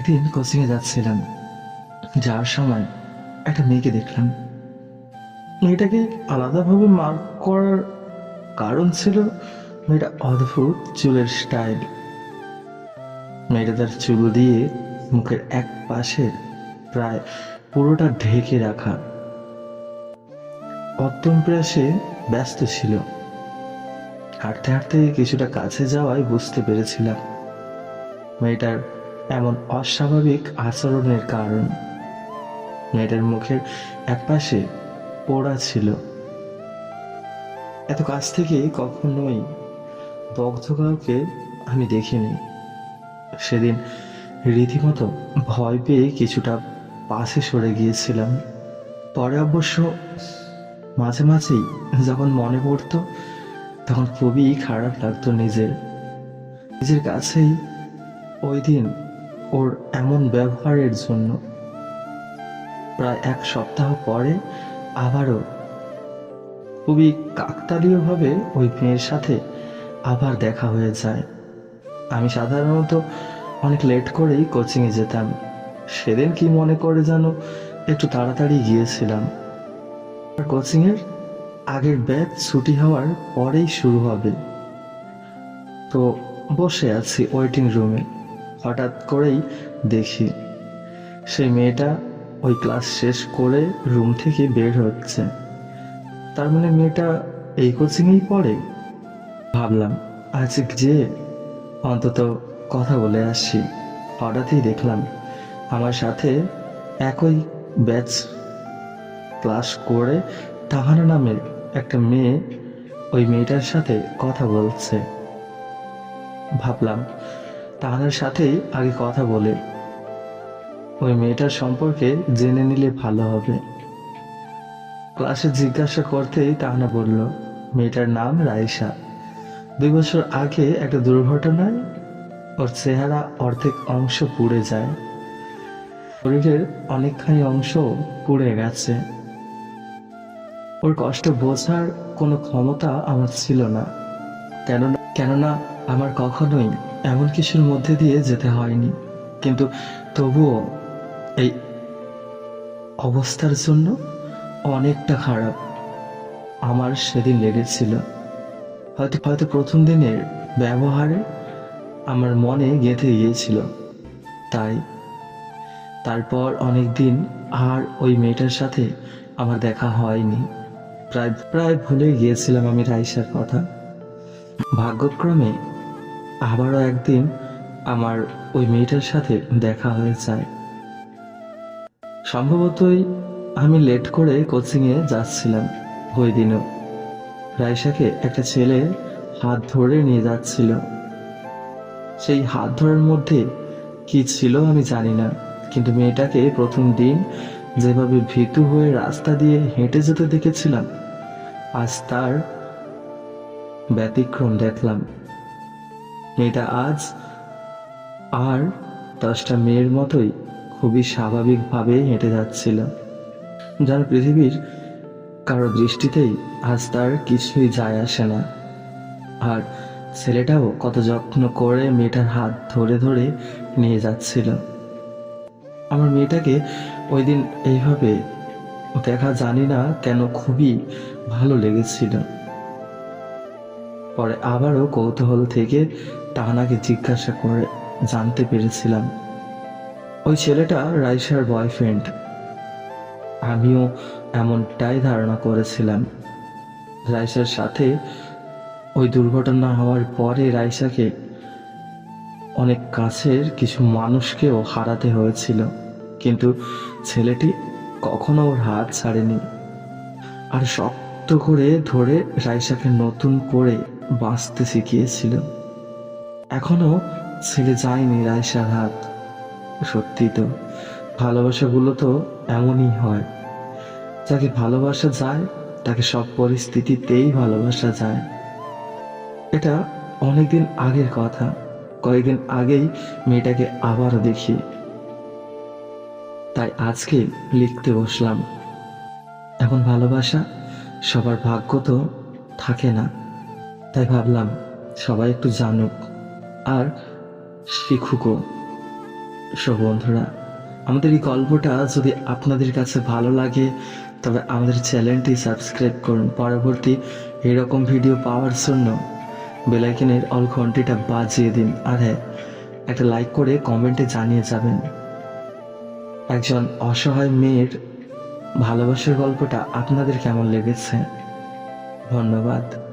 একদিন কোচিংয়ে যাচ্ছিলাম। যাওয়ার সময় একটা মেয়েকে দেখলাম। মেয়েটাকে আলাদাভাবে মার্ক করার কারণ ছিল মেয়েটা অদ্ভুত চুলের স্টাইল মেয়েটা তার চুল দিয়ে মুখের এক পাশে প্রায় পুরোটা ঢেকে রাখা। অত্যম প্রয়াসে ব্যস্ত ছিল। হাঁটতে হাঁটতে কিছুটা কাছে যাওয়ায় বুঝতে পেরেছিলাম। মেয়েটার এমন অস্বাভাবিক আচরণের কারণ। মেয়েটার মুখের একপাশে পোড়া ছিল। এত কাছ থেকে কখনোই দগ্ধ কাউকে আমি দেখিনি। সেদিন রীতিমতো ভয় পেয়ে কিছুটা পাশে সরে গিয়েছিলাম। পরে অবশ্য মাঝে মাঝেই যখন মনে পড়তো, তখন খুবই খারাপ লাগতো নিজের। নিজের কাছেই ওই দিন ওর এমন ব্যবহারের জন্য প্রায় এক সপ্তাহ পরে আবারও খুবই কাকতালীয়ভাবে ওই মেয়ের সাথে আবার দেখা হয়ে যায়। আমি সাধারণত অনেক লেট করেই কোচিংয়ে যেতাম। সেদিন কি মনে করে যেন একটু তাড়াতাড়ি গিয়েছিলাম। কোচিংয়ের আগের ব্যাচ ছুটি হওয়ার পরেই শুরু হবে। তো বসে আছি ওয়েটিং রুমে হঠাৎ করেই দেখি সেই মেয়েটা ওই ক্লাস শেষ করে রুম থেকে বের হচ্ছে। তার মানে মেয়েটা এই কোচিংয়েই পড়ে? ভাবলাম, আজ যে অন্তত কথা বলে আসি। হঠাৎই দেখলাম আমার সাথে একই ব্যাচ ক্লাস করে তাহানা নামের একটা মেয়ে ওই মেয়েটার সাথে কথা বলছে। ভাবলাম তাহানার সাথেই আগে কথা বলে। ওই মেয়েটার সম্পর্কে জেনে নিলে ভালো হবে। ক্লাসে জিজ্ঞাসা করতেই তাহানা বলল, মেয়েটার নাম রাইসা দুই বছর আগে একটা দুর্ঘটনায় ওর চেহারা অর্ধেক অংশ পুড়ে যায়। শরীরের অনেকখানি অংশ পুড়ে গেছে। ওর কষ্ট বোঝার কোনো ক্ষমতা আমার ছিল না। কেননা কেননা আমার কখনোই এমন কিছুর মধ্যে দিয়ে যেতে হয়নি। কিন্তু তবুও এই অবস্থার জন্য অনেকটা খারাপ। আমার সেদিন লেগেছিল। হয়তো হয়তো প্রথম দিনের ব্যবহারে আমার মনে গেঁথে গিয়েছিল। তাই তারপর অনেক দিন আর ওই মেয়েটার সাথে আমার দেখা হয়নি। প্রায় প্রায় ভুলে গিয়েছিলাম আমি রাইসার কথা। ভাগ্যক্রমে আবারও একদিন আমার ওই মেয়েটার সাথে দেখা হয়ে যায়। সম্ভবতই আমি লেট করে কোচিংয়ে যাচ্ছিলাম ওই দিনও। রাইসাকে একটা ছেলে হাত ধরে নিয়ে যাচ্ছিল। সেই হাত ধরার মধ্যে কি ছিল আমি জানি না, কিন্তু মেয়েটাকে প্রথম দিন যেভাবে ভীতু হয়ে রাস্তা দিয়ে হেঁটে যেতে দেখেছিলাম, আজ তার ব্যতিক্রম দেখলাম। মেয়েটা আজ আর দশটা মেয়ের মতোই খুবই স্বাভাবিকভাবে হেঁটে যাচ্ছিল। যার পৃথিবীর কারও দৃষ্টিতেই আজ তার কিছুই যায় আসে না। আর ছেলেটাও কত যত্ন করে মেয়েটার হাত ধরে ধরে নিয়ে যাচ্ছিল। আমার মেয়েটাকে ওই দিন এইভাবে দেখা জানি না কেন খুবই ভালো লেগেছিল। পরে আবারও কৌতূহল থেকে তাহানাকে জিজ্ঞাসা করে জানতে পেরেছিলাম। ওই ছেলেটা রাইসার বয়ফ্রেন্ড আমিও এমনটাই ধারণা করেছিলাম। রাইসার সাথে ওই দুর্ঘটনা হওয়ার পরে রাইসাকে অনেক কাছের কিছু মানুষকেও হারাতে হয়েছিল, কিন্তু ছেলেটি কখনো ওর হাত ছাড়েনি। আর শক্ত করে ধরে রাইসাকে নতুন করে বাঁচতে শিখিয়েছিল এখনও ছেড়ে যায়নি রাইসার হাত। সত্যি তো, ভালোবাসাগুলো তো এমনই হয়। যাকে ভালোবাসা যায়, তাকে সব পরিস্থিতিতেই ভালোবাসা যায়। এটা অনেকদিন আগের কথা। কয়েকদিন আগেই মেয়েটাকে আবারও দেখি। তাই আজকে লিখতে বসলাম। এখন ভালোবাসা সবার ভাগ্য তো থাকে না। তাই ভাবলাম সবাই একটু জানুক। আর শিখুকও সো বন্ধুরা, আমাদের এই গল্পটা যদি আপনাদের কাছে ভালো লাগে, তবে আমাদের চ্যানেলটি সাবস্ক্রাইব করুন। পরবর্তী এরকম ভিডিও পাওয়ার জন্য বেলাইকেনের অল ঘন্টিটা বাজিয়ে দিন। আর হ্যাঁ একটা লাইক করে কমেন্টে জানিয়ে যাবেন। একজন অসহায় মেয়ের ভালোবাসার গল্পটা আপনাদের কেমন লেগেছে? ধন্যবাদ।